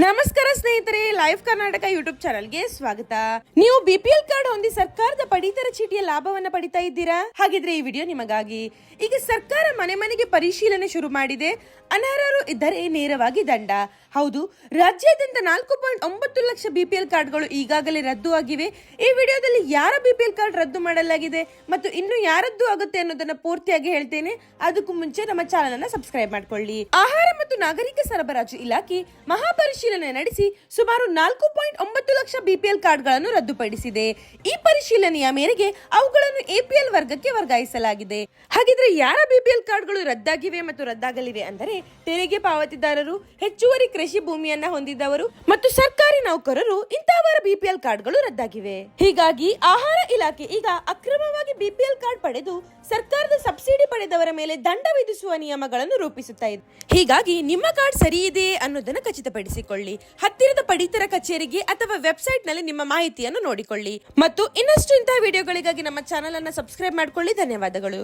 Namaste. ಸ್ನೇಹಿತರೆ live Karnataka YouTube ಚಾನಲ್ಗೆ ಸ್ವಾಗತ. ನೀವು ಬಿಪಿಎಲ್ ಕಾರ್ಡ್ ಹೊಂದಿ ಸರ್ಕಾರದ ಪಡಿತರ ಚೀಟಿಯ ಲಾಭವನ್ನ ಪಡಿತಾ ಇದ್ದೀರಾ? ಹಾಗಿದ್ರೆ ಈ ವಿಡಿಯೋ ನಿಮಗಾಗಿ. ಈಗ ಸರ್ಕಾರ ಮನೆ ಮನೆಗೆ ಪರಿಶೀಲನೆ ಶುರು ಮಾಡಿದೆ. ಅನರ್ಹರು ಇದ್ದರೆ ನೇರವಾಗಿ ದಂಡ. ಹೌದು, ರಾಜ್ಯಾದ್ಯಂತ ನಾಲ್ಕು ಪಾಯಿಂಟ್ ಒಂಬತ್ತು ಲಕ್ಷ ಬಿಪಿಎಲ್ ಕಾರ್ಡ್ಗಳು ಈಗಾಗಲೇ ರದ್ದು ಆಗಿವೆ. ಈ ವಿಡಿಯೋದಲ್ಲಿ ಯಾರ ಬಿಪಿಎಲ್ ಕಾರ್ಡ್ ರದ್ದು ಮಾಡಲಾಗಿದೆ ಮತ್ತು ಇನ್ನು ಯಾರದ್ದು ಆಗುತ್ತೆ ಅನ್ನೋದನ್ನ ಪೂರ್ತಿಯಾಗಿ ಹೇಳ್ತೇನೆ. ಅದಕ್ಕೂ ಮುಂಚೆ ನಮ್ಮ ಚಾನಲ್ ಅನ್ನ ಸಬ್ಸ್ಕ್ರೈಬ್ ಮಾಡ್ಕೊಳ್ಳಿ. ಆಹಾರ ಮತ್ತು ನಾಗರಿಕ ಸರಬರಾಜು ಇಲಾಖೆ ಮಹಾಪರಿಶೀಲನೆ ನಡೆಸಿ ಸುಮಾರು ನಾಲ್ಕು ಪಾಯಿಂಟ್ ಒಂಬತ್ತು ಲಕ್ಷ ಬಿಪಿಎಲ್ ಕಾರ್ಡ್ಗಳನ್ನು ರದ್ದುಪಡಿಸಿದೆ. ಈ ಪರಿಶೀಲನೆಯ ಮೇರೆಗೆ ಅವುಗಳನ್ನು ಎಪಿಎಲ್ ವರ್ಗಕ್ಕೆ ವರ್ಗಾಯಿಸಲಾಗಿದೆ. ಹಾಗಿದ್ರೆ ಯಾರ ಬಿಪಿಎಲ್ ಕಾರ್ಡ್ಗಳು ರದ್ದಾಗಿವೆ ಮತ್ತು ರದ್ದಾಗಲಿವೆ ಅಂದರೆ ತೆರಿಗೆ ಪಾವತಿದಾರರು, ಹೆಚ್ಚುವರಿ ಕೃಷಿ ಭೂಮಿಯನ್ನ ಹೊಂದಿದ್ದವರು ಮತ್ತು ಸರ್ಕಾರಿ ನೌಕರರು ಇಂತಹವರ ಬಿಪಿಎಲ್ ಕಾರ್ಡ್ಗಳು ರದ್ದಾಗಿವೆ. ಹೀಗಾಗಿ ಆಹಾರ ಇಲಾಖೆ ಈಗ ಅಕ್ರಮವಾಗಿ ಬಿಪಿಎಲ್ ಕಾರ್ಡ್ ಪಡೆದು ಸರ್ಕಾರದ ಸಬ್ಸಿಡಿ ಪಡೆದವರ ಮೇಲೆ ದಂಡ ವಿಧಿಸುವ ನಿಯಮಗಳನ್ನು ರೂಪಿಸುತ್ತಾ ಇದೆ. ಹೀಗಾಗಿ ನಿಮ್ಮ ಕಾರ್ಡ್ ಸರಿ ಇದೆಯೇ ಅನ್ನೋದನ್ನು ಖಚಿತಪಡಿಸಿಕೊಳ್ಳಿ. ಹತ್ತಿರದ ಪಡಿತರ ಕಚೇರಿಗೆ ಅಥವಾ ವೆಬ್ಸೈಟ್ನಲ್ಲಿ ನಿಮ್ಮ ಮಾಹಿತಿಯನ್ನು ನೋಡಿಕೊಳ್ಳಿ. ಮತ್ತು ಇನ್ನಷ್ಟು ಇಂತಹ ವಿಡಿಯೋಗಳಿಗಾಗಿ ನಮ್ಮ ಚಾನೆಲ್ ಅನ್ನು ಸಬ್ಸ್ಕ್ರೈಬ್ ಮಾಡಿಕೊಳ್ಳಿ. ಧನ್ಯವಾದಗಳು.